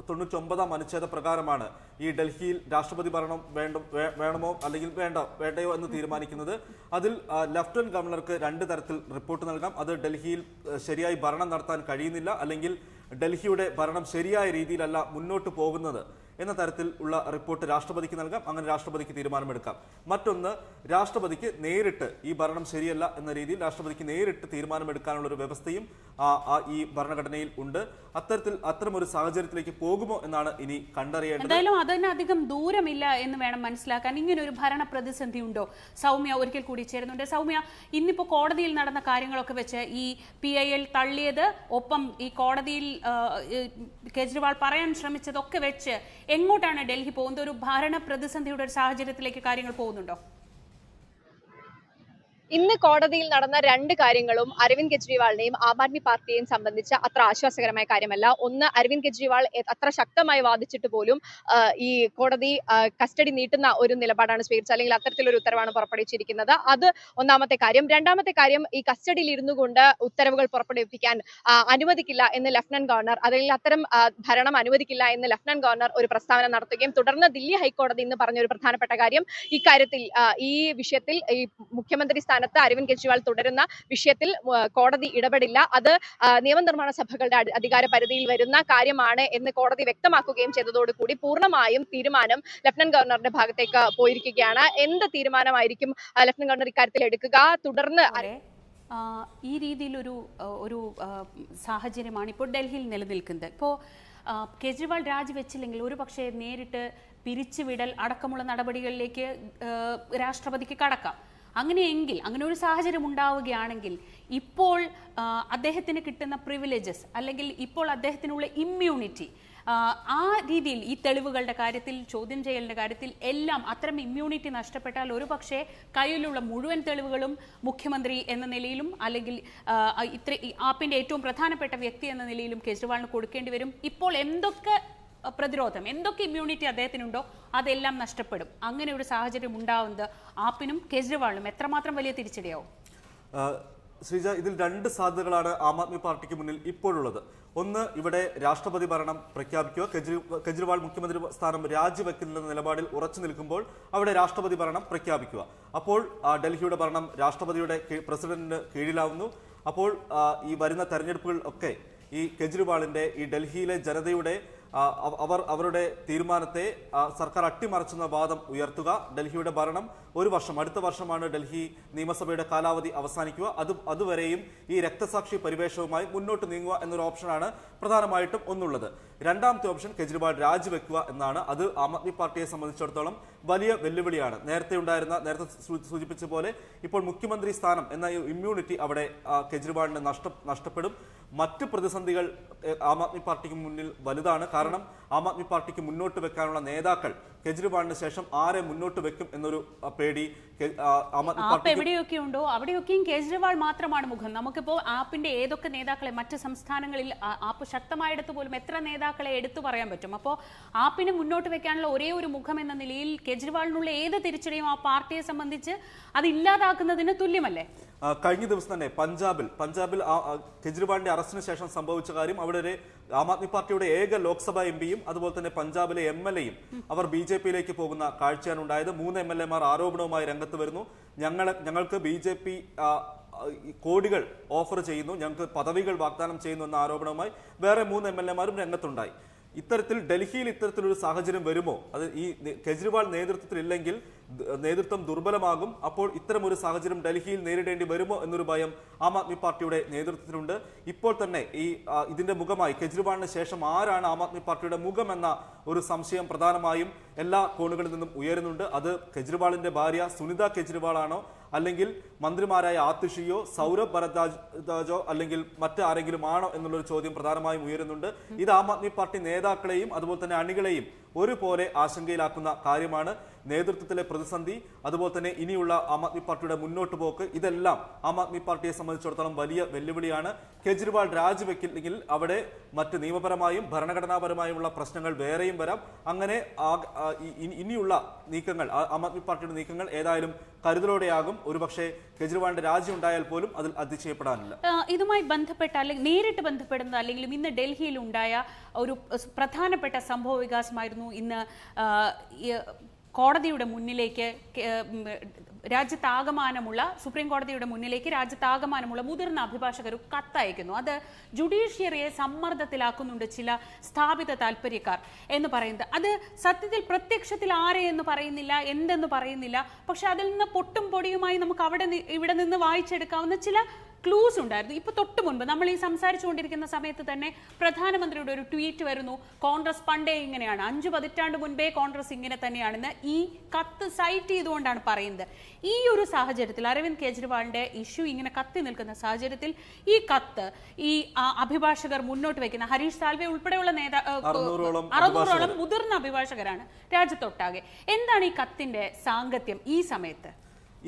തൊണ്ണൂറ്റി ഒമ്പതാം അനുച്ഛേദ പ്രകാരമാണ് ഈ ഡൽഹിയിൽ രാഷ്ട്രപതി ഭരണം വേണ്ട വേണമോ അല്ലെങ്കിൽ വേണ്ട വേണ്ടയോ എന്ന് തീരുമാനിക്കുന്നത്. അതിൽ ലഫ്റ്റനന്റ് ഗവർണർക്ക് രണ്ട് തരത്തിൽ റിപ്പോർട്ട് നൽകാം. അത് ഡൽഹിയിൽ ശരിയായി ഭരണം നടത്താൻ കഴിയുന്നില്ല അല്ലെങ്കിൽ ഡൽഹിയുടെ ഭരണം ശരിയായ രീതിയിലല്ല മുന്നോട്ട് പോകുന്നത്. എന്ന തരത്തിൽ ഉള്ള റിപ്പോർട്ട് രാഷ്ട്രപതിക്ക് നൽകാം. അങ്ങനെ രാഷ്ട്രപതിക്ക് തീരുമാനമെടുക്കാം. മറ്റൊന്ന് രാഷ്ട്രപതിക്ക് നേരിട്ട് ഈ ഭരണം ശരിയല്ല എന്ന രീതിയിൽ രാഷ്ട്രപതിക്ക് നേരിട്ട് തീരുമാനമെടുക്കാനുള്ള ഒരു വ്യവസ്ഥയും ഈ ഭരണഘടനയിൽ ഉണ്ട്. അത്തരത്തിൽ അത്തരം ഒരു സാഹചര്യത്തിലേക്ക് പോകുമോ എന്നാണ് ഇനി കണ്ടറിയേണ്ടത്. എന്തായാലും അതിന് അധികം ദൂരമില്ല എന്ന് വേണം മനസ്സിലാക്കാൻ. ഇങ്ങനെ ഒരു ഭരണ പ്രതിസന്ധി ഉണ്ടോ സൗമ്യ ഒരിക്കൽ കൂടി ചേരുന്നുണ്ട്. സൗമ്യ ഇന്നിപ്പോ കോടതിയിൽ നടന്ന കാര്യങ്ങളൊക്കെ വെച്ച് ഈ പി തള്ളിയത് ഒപ്പം ഈ കോടതിയിൽ കേജ്രിവാൾ പറയാൻ ശ്രമിച്ചതൊക്കെ വെച്ച് എങ്ങോട്ടാണ് ഡൽഹി പോകുന്നത്? ഒരു ഭരണ പ്രതിസന്ധിയുടെ ഒരു സാഹചര്യത്തിലേക്ക് കാര്യങ്ങൾ പോകുന്നുണ്ടോ? ഇന്ന് കോടതിയിൽ നടന്ന രണ്ട് കാര്യങ്ങളും അരവിന്ദ് കെജ്രിവാളിനെയും ആം ആദ്മി പാർട്ടിയെയും സംബന്ധിച്ച് അത്ര ആശ്വാസകരമായ കാര്യമല്ല. ഒന്ന് അരവിന്ദ് കെജ്രിവാൾ അത്ര ശക്തമായി വാദിച്ചിട്ട് പോലും ഈ കോടതി കസ്റ്റഡി നീട്ടുന്ന ഒരു നിലപാടാണ് സ്വീകരിച്ചത് അല്ലെങ്കിൽ അത്തരത്തിലൊരു ഉത്തരവാണ് പുറപ്പെടുവിച്ചിരിക്കുന്നത്. അത് ഒന്നാമത്തെ കാര്യം. രണ്ടാമത്തെ കാര്യം ഈ കസ്റ്റഡിയിൽ ഇരുന്നു കൊണ്ട് ഉത്തരവുകൾ പുറപ്പെടുവിപ്പിക്കാൻ അനുവദിക്കില്ല എന്ന് ലഫ്റ്റനന്റ് ഗവർണർ അല്ലെങ്കിൽ അത്തരം ഭരണം അനുവദിക്കില്ല എന്ന് ലഫ്റ്റനന്റ് ഗവർണർ ഒരു പ്രസ്താവന നടത്തുകയും തുടർന്ന് ദില്ലി ഹൈക്കോടതി ഇന്ന് പറഞ്ഞ ഒരു പ്രധാനപ്പെട്ട കാര്യം ഇക്കാര്യത്തിൽ ഈ വിഷയത്തിൽ ഈ മുഖ്യമന്ത്രി സ്ഥാനത്ത് അരവിന്ദ് കെജ്രിവാൾ തുടരുന്ന വിഷയത്തിൽ കോടതി ഇടപെടില്ല. അത് നിയമനിർമ്മാണ സഭകളുടെ അധി- അധികാര പരിധിയിൽ വരുന്ന കാര്യമാണ് എന്ന് കോടതി വ്യക്തമാക്കുകയും ചെയ്തതോടുകൂടി പൂർണമായും തീരുമാനം ലഫ്റ്റനന്റ് ഗവർണറുടെ ഭാഗത്തേക്ക് പോയിരിക്കുകയാണ്. എന്ത് തീരുമാനമായിരിക്കും ലഫ്റ്റനന്റ് ഗവർണർ ഇക്കാര്യത്തിൽ എടുക്കുക? തുടർന്ന് ഈ രീതിയിലൊരു ഒരു ഒരു സാഹചര്യമാണ് ഇപ്പോൾ ഡൽഹിയിൽ നിലനിൽക്കുന്നത്. ഇപ്പോൾ കേജ്രിവാൾ രാജിവെച്ചില്ലെങ്കിൽ ഒരു പക്ഷേ നേരിട്ട് പിരിച്ചുവിടൽ അടക്കമുള്ള നടപടികളിലേക്ക് രാഷ്ട്രപതിക്ക് കടക്കാം. അങ്ങനെയെങ്കിൽ അങ്ങനെ ഒരു സാഹചര്യം ഉണ്ടാവുകയാണെങ്കിൽ ഇപ്പോൾ അദ്ദേഹത്തിന് കിട്ടുന്ന പ്രിവിലേജസ് അല്ലെങ്കിൽ ഇപ്പോൾ അദ്ദേഹത്തിനുള്ള ഇമ്മ്യൂണിറ്റി ആ രീതിയിൽ ഈ തെളിവുകളുടെ കാര്യത്തിൽ ചോദ്യം ചെയ്യലിന്റെ കാര്യത്തിൽ എല്ലാം അത്തരം ഇമ്മ്യൂണിറ്റി നഷ്ടപ്പെട്ടാൽ ഒരു പക്ഷേ കയ്യിലുള്ള മുഴുവൻ തെളിവുകളും മുഖ്യമന്ത്രി എന്ന നിലയിലും അല്ലെങ്കിൽ ഇത്ര ആപ്പിന്റെ ഏറ്റവും പ്രധാനപ്പെട്ട വ്യക്തി എന്ന നിലയിലും കേജ്രിവാളിന് കൊടുക്കേണ്ടി വരും. ഇപ്പോൾ എന്തൊക്കെ പ്രതിരോധം. എന്തൊക്കെ ഇമ്മ്യൂണിറ്റി അദ്ദേഹത്തിനുണ്ടോ അതെല്ലാം നഷ്ടപ്പെടും. അങ്ങനെ ഒരു സാഹചര്യം ഉണ്ടാവുന്നത് ആപ്പിനും കേജ്രിവാളിനും എത്രമാത്രം വലിയ തിരിച്ചടിയാവും? ശ്രീജ ഇതിൽ രണ്ട് സാധ്യതകളാണ് ആം ആദ്മി പാർട്ടിക്ക് മുന്നിൽ ഇപ്പോഴുള്ളത്. ഒന്ന് ഇവിടെ രാഷ്ട്രപതി ഭരണം പ്രഖ്യാപിക്കുക. കെജ്രി കെജ്രിവാൾ മുഖ്യമന്ത്രി സ്ഥാനം രാജിവെക്കില്ലെന്ന നിലപാടിൽ ഉറച്ചു നിൽക്കുമ്പോൾ അവിടെ രാഷ്ട്രപതി ഭരണം പ്രഖ്യാപിക്കുക. അപ്പോൾ ഡൽഹിയുടെ ഭരണം രാഷ്ട്രപതിയുടെ പ്രസിഡന്റിന് കീഴിലാവുന്നു. അപ്പോൾ ഈ വരുന്ന തെരഞ്ഞെടുപ്പുകൾ ഒക്കെ ഈ കെജ്രിവാളിന്റെ ഈ ഡൽഹിയിലെ ജനതയുടെ അവർ അവരുടെ തീരുമാനത്തെ സർക്കാർ അട്ടിമറിച്ചെന്ന വാദം ഉയർത്തുക ഡൽഹിയുടെ ഭരണം ഒരു വർഷം അടുത്ത വർഷമാണ് ഡൽഹി നിയമസഭയുടെ കാലാവധി അവസാനിക്കുക. അത് അതുവരെയും ഈ രക്തസാക്ഷി പരിവേഷവുമായി മുന്നോട്ട് നീങ്ങുക എന്നൊരു ഓപ്ഷനാണ് പ്രധാനമായിട്ടും ഒന്നുള്ളത്. രണ്ടാമത്തെ ഓപ്ഷൻ കെജ്രിവാൾ രാജിവെക്കുക എന്നാണ്. അത് ആം ആദ്മി പാർട്ടിയെ സംബന്ധിച്ചിടത്തോളം വലിയ വെല്ലുവിളിയാണ്. നേരത്തെ ഉണ്ടായിരുന്ന നേരത്തെ സൂചിപ്പിച്ച പോലെ ഇപ്പോൾ മുഖ്യമന്ത്രി സ്ഥാനം എന്ന ഇമ്മ്യൂണിറ്റി അവിടെ കെജ്രിവാളിന് നഷ്ട നഷ്ടപ്പെടും. മറ്റ് പ്രതിസന്ധികൾ ആം ആദ്മി പാർട്ടിക്ക് മുന്നിൽ വലുതാണ്. കാരണം ആം ആദ്മി പാർട്ടിക്ക് മുന്നോട്ട് വെക്കാനുള്ള നേതാക്കൾ കെജ്രിവാളിന് ശേഷം ആരെ മുന്നോട്ട് വെക്കും എന്നൊരു പേടി ആപ്പ് എവിടെയൊക്കെ ഉണ്ടോ അവിടെയൊക്കെയും കേജ്രിവാൾ മാത്രമാണ് മുഖം. നമുക്കിപ്പോ ആപ്പിന്റെ ഏതൊക്കെ നേതാക്കളെ മറ്റ് സംസ്ഥാനങ്ങളിൽ ആപ്പ് ശക്തമായിടത്ത് പോലും എത്ര നേതാക്കളെ എടുത്തു പറയാൻ പറ്റും? അപ്പോൾ ആപ്പിനെ മുന്നോട്ട് വെക്കാനുള്ള ഒരേ ഒരു മുഖം എന്ന നിലയിൽ കേജ്രിവാളിനുള്ള ഏത് തിരിച്ചടിയും ആ പാർട്ടിയെ സംബന്ധിച്ച് അത് ഇല്ലാതാക്കുന്നതിന് തുല്യമല്ലേ? കഴിഞ്ഞ ദിവസം തന്നെ പഞ്ചാബിൽ പഞ്ചാബിൽ കെജ്രിവാളിന്റെ അറസ്റ്റിന് ശേഷം സംഭവിച്ച കാര്യം അവിടെ ഒരു ആം ആദ്മി പാർട്ടിയുടെ ഏക ലോക്സഭാ എം പിയും അതുപോലെ തന്നെ പഞ്ചാബിലെ എം എൽ എയും അവർ ബി ജെ പിയിലേക്ക് പോകുന്ന കാഴ്ചയാണ് ഉണ്ടായത്. മൂന്ന് എം എൽ എമാർ ആരോപണവുമായി രംഗത്ത് വരുന്നു. ഞങ്ങൾ ഞങ്ങൾക്ക് ബി ജെ പി കോടികൾ ഓഫർ ചെയ്യുന്നു. ഞങ്ങൾക്ക് പദവികൾ വാഗ്ദാനം ചെയ്യുന്നു എന്ന ആരോപണവുമായി വേറെ മൂന്ന് എം എൽ എമാരും രംഗത്തുണ്ടായി. ഇത്തരത്തിൽ ഡൽഹിയിൽ ഇത്തരത്തിലൊരു സാഹചര്യം വരുമോ? അത് ഈ കെജ്രിവാൾ നേതൃത്വത്തിലില്ലെങ്കിൽ ഇല്ലെങ്കിൽ നേതൃത്വം ദുർബലമാകും. അപ്പോൾ ഇത്തരം ഒരു സാഹചര്യം ഡൽഹിയിൽ നേരിടേണ്ടി വരുമോ എന്നൊരു ഭയം ആം ആദ്മി പാർട്ടിയുടെ നേതൃത്വത്തിലുണ്ട്. ഇപ്പോൾ തന്നെ ഈ ഇതിന്റെ മുഖമായി കെജ്രിവാളിന് ശേഷം ആരാണ് ആം ആദ്മി പാർട്ടിയുടെ മുഖം എന്ന ഒരു സംശയം പ്രധാനമായും എല്ലാ കോണുകളിൽ നിന്നും ഉയരുന്നുണ്ട്. അത് കെജ്രിവാളിന്റെ ഭാര്യ സുനിത കെജ്രിവാളാണോ അല്ലെങ്കിൽ മന്ത്രിമാരായ ആതിഷിയോ സൗരഭ് ഭരദ്വാജോ അല്ലെങ്കിൽ മറ്റാരെങ്കിലും ആണോ എന്നുള്ളൊരു ചോദ്യം പ്രധാനമായും ഉയരുന്നുണ്ട്. ഇത് ആം ആദ്മി പാർട്ടി നേതാക്കളെയും അതുപോലെ തന്നെ അണികളെയും ഒരുപോലെ ആശങ്കയിലാക്കുന്ന കാര്യമാണ് നേതൃത്വത്തിലെ പ്രതിസന്ധി. അതുപോലെ തന്നെ ഇനിയുള്ള ആം ആദ്മി പാർട്ടിയുടെ മുന്നോട്ട് പോക്ക്. ഇതെല്ലാം ആം ആദ്മി പാർട്ടിയെ സംബന്ധിച്ചിടത്തോളം വലിയ വെല്ലുവിളിയാണ്. കെജ്രിവാൾ രാജിവെക്കില്ലെങ്കിൽ അവിടെ മറ്റ് നിയമപരമായും ഭരണഘടനാപരമായുമുള്ള പ്രശ്നങ്ങൾ വേറെയും വരാം. അങ്ങനെ ഇനിയുള്ള നീക്കങ്ങൾ ആം ആദ്മി പാർട്ടിയുടെ നീക്കങ്ങൾ ഏതായാലും കരുതലോടെയാകും. ഒരുപക്ഷെ കെജ്രിവാളിന്റെ രാജി ഉണ്ടായാൽ പോലും അതിൽ അതിശയപ്പെടാനില്ല. ഇതുമായി ബന്ധപ്പെട്ട അല്ലെങ്കിൽ നേരിട്ട് ബന്ധപ്പെടുന്ന അല്ലെങ്കിൽ ഇന്ന് ഡൽഹിയിൽ ഉണ്ടായ ഒരു പ്രധാനപ്പെട്ട സംഭവ വികാസമായിരുന്നു ഇന്ന് കോടതിയുടെ മുന്നിലേക്ക് രാജ്യത്താകമാനമുള്ള സുപ്രീം കോടതിയുടെ മുന്നിലേക്ക് രാജ്യത്താകമാനമുള്ള മുതിർന്ന അഭിഭാഷകർ കത്തയക്കുന്നു. അത് ജുഡീഷ്യറിയെ സമ്മർദ്ദത്തിലാക്കുന്നുണ്ട് ചില സ്ഥാപിത താല്പര്യക്കാർ എന്ന് പറയുന്നത്. അത് സത്യത്തിൽ പ്രത്യക്ഷത്തിൽ ആരെ എന്ന് പറയുന്നില്ല എന്തെന്ന് പറയുന്നില്ല. പക്ഷെ അതിൽ നിന്ന് പൊട്ടും പൊടിയുമായി നമുക്ക് അവിടെ ഇവിടെ നിന്ന് വായിച്ചെടുക്കാവുന്ന ചില ക്ലൂസ് ഉണ്ടായിരുന്നു. ഇപ്പൊ തൊട്ട് മുൻപ് നമ്മൾ ഈ സംസാരിച്ചുകൊണ്ടിരിക്കുന്ന സമയത്ത് തന്നെ പ്രധാനമന്ത്രിയുടെ ഒരു ട്വീറ്റ് വരുന്നു. കോൺഗ്രസ് പണ്ടേ ഇങ്ങനെയാണ്. അഞ്ചു പതിറ്റാണ്ട് മുൻപേ കോൺഗ്രസ് ഇങ്ങനെ തന്നെയാണെന്ന് ഈ കത്ത് സൈറ്റ് ചെയ്തുകൊണ്ടാണ് പറയുന്നത്. ഈ ഒരു സാഹചര്യത്തിൽ അരവിന്ദ് കെജ്രിവാളിന്റെ ഇഷ്യൂ ഇങ്ങനെ കത്തി നിൽക്കുന്ന സാഹചര്യത്തിൽ ഈ കത്ത് ഈ അഭിഭാഷകർ മുന്നോട്ട് വെക്കുന്ന ഹരീഷ് സാൽവെ ഉൾപ്പെടെയുള്ള നേതാ അറുന്നൂറോളം മുതിർന്ന അഭിഭാഷകരാണ് രാജ്യത്തൊട്ടാകെ. എന്താണ് ഈ കത്തിന്റെ സാങ്കത്യം ഈ സമയത്ത്?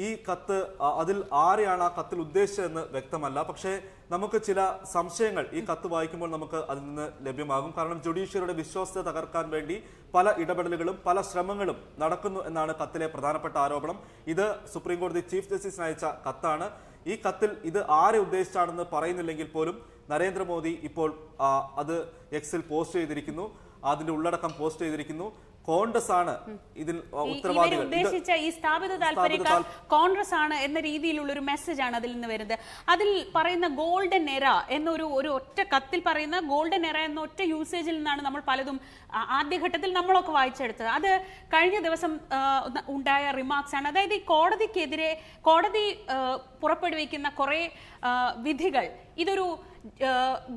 ഈ കത്ത് അതിൽ ആരെയാണ് ആ കത്തിൽ ഉദ്ദേശിച്ചതെന്ന് വ്യക്തമല്ല. പക്ഷേ നമുക്ക് ചില സംശയങ്ങൾ ഈ കത്ത് വായിക്കുമ്പോൾ നമുക്ക് അതിൽ നിന്ന് ലഭ്യമാകും. കാരണം ജുഡീഷ്യറിയുടെ വിശ്വാസ്യത തകർക്കാൻ വേണ്ടി പല ഇടപെടലുകളും പല ശ്രമങ്ങളും നടക്കുന്നു എന്നാണ് കത്തിലെ പ്രധാനപ്പെട്ട ആരോപണം. ഇത് സുപ്രീം കോടതി ചീഫ് ജസ്റ്റിസിന് അയച്ച കത്താണ്. ഈ കത്തിൽ ഇത് ആരെ ഉദ്ദേശിച്ചാണെന്ന് പറയുന്നില്ലെങ്കിൽ പോലും നരേന്ദ്രമോദി ഇപ്പോൾ അത് എക്സിൽ പോസ്റ്റ് ചെയ്തിരിക്കുന്നു. അതിന്റെ ഉള്ളടക്കം പോസ്റ്റ് ചെയ്തിരിക്കുന്നു. കോൺഗ്രസ് ആണ് ഇതിൽ ഉത്തരവാദികൾ. ഉദ്ദേശിച്ച ഈ സ്ഥാപിത താല്പര്യക്കാർ കോൺഗ്രസ് ആണ് എന്ന രീതിയിലുള്ള ഒരു മെസ്സേജ് ആണ് അതിൽ നിന്ന് വരുന്നത്. അതിൽ പറയുന്ന ഗോൾഡൻ എറ എന്നൊരു ഒരു ഒറ്റ കത്തിൽ പറയുന്ന ഗോൾഡൻ എറ എന്ന ഒറ്റ യൂസേജിൽ നിന്നാണ് നമ്മൾ പലതും ആദ്യഘട്ടത്തിൽ നമ്മളൊക്കെ വായിച്ചെടുത്തത്. അത് കഴിഞ്ഞ ദിവസം ഉണ്ടായ റിമാർക്സ് ആണ് അതായത് ഈ കോടതിക്കെതിരെ കോടതി പുറപ്പെടുവിക്കുന്ന കുറെ വിധികൾ ഇതൊരു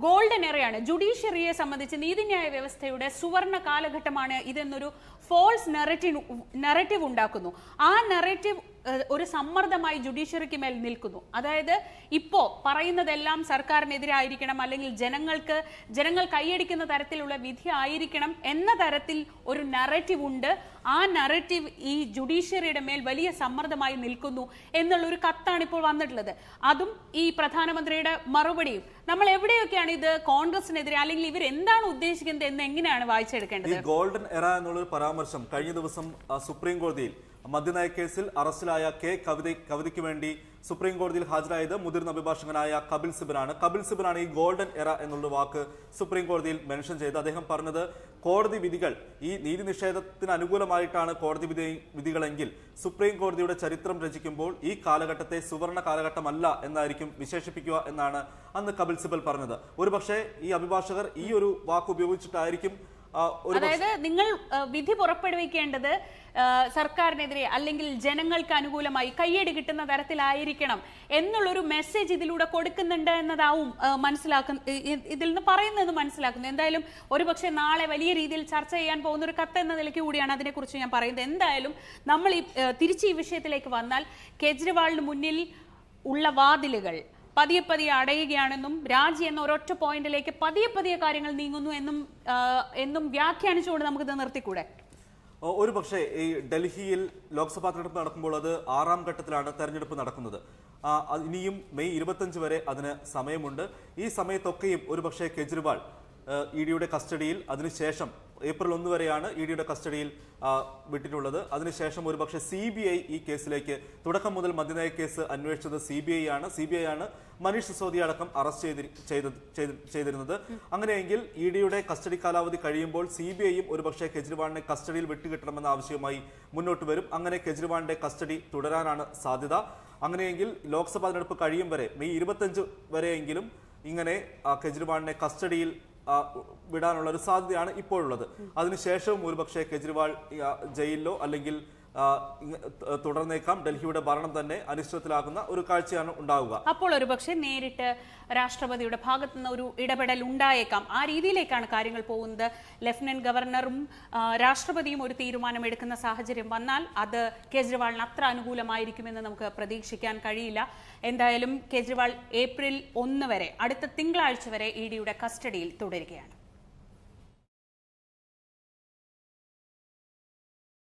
ഗോൾഡൻ എറയാണ്. ജുഡീഷ്യറിയെ സംബന്ധിച്ച് നീതിന്യായ വ്യവസ്ഥയുടെ സുവർണ കാലഘട്ടമാണ് ഇതെന്നൊരു ഫോൾസ് നെററ്റീവ് നെററ്റീവ് ഉണ്ടാക്കുന്നു. ആ നെററ്റീവ് ഒരു സമ്മർദ്ദമായി ജുഡീഷ്യറിക്ക് മേൽ നിൽക്കുന്നു. അതായത് ഇപ്പോൾ പറയുന്നതെല്ലാം സർക്കാരിനെതിരായിരിക്കണം അല്ലെങ്കിൽ ജനങ്ങൾക്ക് ജനങ്ങൾ കൈയടിക്കുന്ന തരത്തിലുള്ള വിധി ആയിരിക്കണം എന്ന തരത്തിൽ ഒരു നറേറ്റീവ് ഉണ്ട്. ആ നറേറ്റീവ് ഈ ജുഡീഷ്യറിയുടെ മേൽ വലിയ സമ്മർദ്ദമായി നിൽക്കുന്നു എന്നുള്ള ഒരു കത്താണ് ഇപ്പോൾ വന്നിട്ടുള്ളത്. അതും ഈ പ്രധാനമന്ത്രിയുടെ മറുപടിയും. നമ്മൾ എവിടെയൊക്കെയാണ് ഇത് കോൺഗ്രസിനെതിരെ അല്ലെങ്കിൽ ഇവർ എന്താണ് ഉദ്ദേശിക്കുന്നത് എന്ന് എങ്ങനെയാണ് വായിച്ചെടുക്കേണ്ടത്? ഗോൾഡൻ എറ എന്നുള്ള പരാമർശം കഴിഞ്ഞ ദിവസം സുപ്രീം കോടതിയിൽ മദ്യനയ കേസിൽ അറസ്റ്റിലായ കെ കവിത കവിതയ്ക്ക് വേണ്ടി സുപ്രീം കോടതിയിൽ ഹാജരായത് മുതിർന്ന അഭിഭാഷകനായ കപിൽ സിബിനാണ് കപിൽ സിബിനാണ് ഈ ഗോൾഡൻ എറ എന്നുള്ള വാക്ക് സുപ്രീം കോടതിയിൽ മെൻഷൻ ചെയ്ത് അദ്ദേഹം പറഞ്ഞത് കോടതി വിധികൾ ഈ നീതി നിഷേധത്തിന് അനുകൂലമായിട്ടാണ് കോടതി വിധി വിധികളെങ്കിൽ സുപ്രീം കോടതിയുടെ ചരിത്രം രചിക്കുമ്പോൾ ഈ കാലഘട്ടത്തെ സുവർണ കാലഘട്ടമല്ല എന്നായിരിക്കും വിശേഷിപ്പിക്കുക എന്നാണ് അന്ന് കപിൽ സിബൽ പറഞ്ഞത്. ഒരുപക്ഷെ ഈ അഭിഭാഷകർ ഈ ഒരു വാക്ക് ഉപയോഗിച്ചിട്ടായിരിക്കും അതായത് നിങ്ങൾ വിധി പുറപ്പെടുവിക്കേണ്ടത് സർക്കാരിനെതിരെ അല്ലെങ്കിൽ ജനങ്ങൾക്ക് അനുകൂലമായി കയ്യടി കിട്ടുന്ന തരത്തിലായിരിക്കണം എന്നുള്ളൊരു മെസ്സേജ് ഇതിലൂടെ കൊടുക്കുന്നുണ്ട് എന്നതാവും മനസ്സിലാക്കുന്ന ഇതിൽ നിന്ന് പറയുന്നത് മനസ്സിലാക്കുന്നു. എന്തായാലും ഒരുപക്ഷെ നാളെ വലിയ രീതിയിൽ ചർച്ച ചെയ്യാൻ പോകുന്ന ഒരു കത്ത് എന്ന നിലയ്ക്ക് കൂടിയാണ് അതിനെക്കുറിച്ച് ഞാൻ പറയുന്നത്. എന്തായാലും നമ്മൾ ഈ തിരിച്ച് ഈ വിഷയത്തിലേക്ക് വന്നാൽ കേജ്രിവാളിന് മുന്നിൽ ഉള്ള വാതിലുകൾ പതിയെ പതിയെ അടയുകയാണെന്നും രാജി എന്ന ഒരൊറ്റ പോയിന്റിലേക്ക് പതിയെ പതിയെ കാര്യങ്ങൾ നീങ്ങുന്നു എന്നും എന്നും വ്യാഖ്യാനിച്ചുകൊണ്ട് നമുക്കിത് നിർത്തിക്കൂടെ? ഒരു പക്ഷേ ഈ ഡൽഹിയിൽ ലോക്സഭാ തെരഞ്ഞെടുപ്പ് നടക്കുമ്പോൾ അത് ആറാം ഘട്ടത്തിലാണ് തെരഞ്ഞെടുപ്പ് നടക്കുന്നത്. ഇനിയും മെയ് ഇരുപത്തഞ്ച് വരെ അതിന് സമയമുണ്ട്. ഈ സമയത്തൊക്കെയും ഒരു പക്ഷേ കെജ്രിവാൾ ഇ ഡിയുടെ കസ്റ്റഡിയിൽ അതിനുശേഷം ഏപ്രിൽ ഒന്ന് വരെയാണ് ഇ ഡിയുടെ കസ്റ്റഡിയിൽ വിട്ടിട്ടുള്ളത്. അതിനുശേഷം ഒരുപക്ഷെ സി ബി ഐ ഈ കേസിലേക്ക് തുടക്കം മുതൽ മദ്യനയ കേസ് അന്വേഷിച്ചത് സി ബി ഐ ആണ്. സി ബി ഐ ആണ് മനീഷ് സിസോദിയ അടക്കം അറസ്റ്റ് ചെയ്ത് ചെയ്ത- ചെയ്ത- ചെയ്തിരുന്നത്. അങ്ങനെയെങ്കിൽ ഇ ഡിയുടെ കസ്റ്റഡി കാലാവധി കഴിയുമ്പോൾ സി ബി ഐയും ഒരുപക്ഷെ കെജ്രിവാളിനെ കസ്റ്റഡിയിൽ വിട്ടുകിട്ടണമെന്ന ആവശ്യവുമായി മുന്നോട്ട് വരും. അങ്ങനെ കെജ്രിവാളിന്റെ കസ്റ്റഡി തുടരാനാണ് സാധ്യത. അങ്ങനെയെങ്കിൽ ലോക്സഭാ തെരഞ്ഞെടുപ്പ് കഴിയും വരെ മെയ് ഇരുപത്തഞ്ച് വരെയെങ്കിലും ഇങ്ങനെ കെജ്രിവാളിനെ കസ്റ്റഡിയിൽ വിടാനുള്ള ഒരു സാധ്യതയാണ് ഇപ്പോഴുള്ളത്. അതിനുശേഷവും ഒരുപക്ഷെ കെജ്രിവാൾ ജയിലിലോ അല്ലെങ്കിൽ തുടർന്നേക്കാം. ഡൽഹിയുടെ ഭരണം തന്നെ അനിശ്ചിതത്തിലാകുന്ന ഒരു കാഴ്ചയാണ് ഉണ്ടാവുക. അപ്പോൾ ഒരുപക്ഷെ നേരിട്ട് രാഷ്ട്രപതിയുടെ ഭാഗത്തു നിന്ന് ഒരു ഇടപെടൽ ഉണ്ടായേക്കാം. ആ രീതിയിലേക്കാണ് കാര്യങ്ങൾ പോകുന്നത്. ലഫ്റ്റനന്റ് ഗവർണറും രാഷ്ട്രപതിയും ഒരു തീരുമാനമെടുക്കുന്ന സാഹചര്യം വന്നാൽ അത് കേജ്രിവാളിന് അത്ര അനുകൂലമായിരിക്കുമെന്ന് നമുക്ക് പ്രതീക്ഷിക്കാൻ കഴിയില്ല. എന്തായാലും കേജ്രിവാൾ ഏപ്രിൽ ഒന്ന് വരെ അടുത്ത തിങ്കളാഴ്ച വരെ ഇ ഡിയുടെ കസ്റ്റഡിയിൽ തുടരുകയാണ്.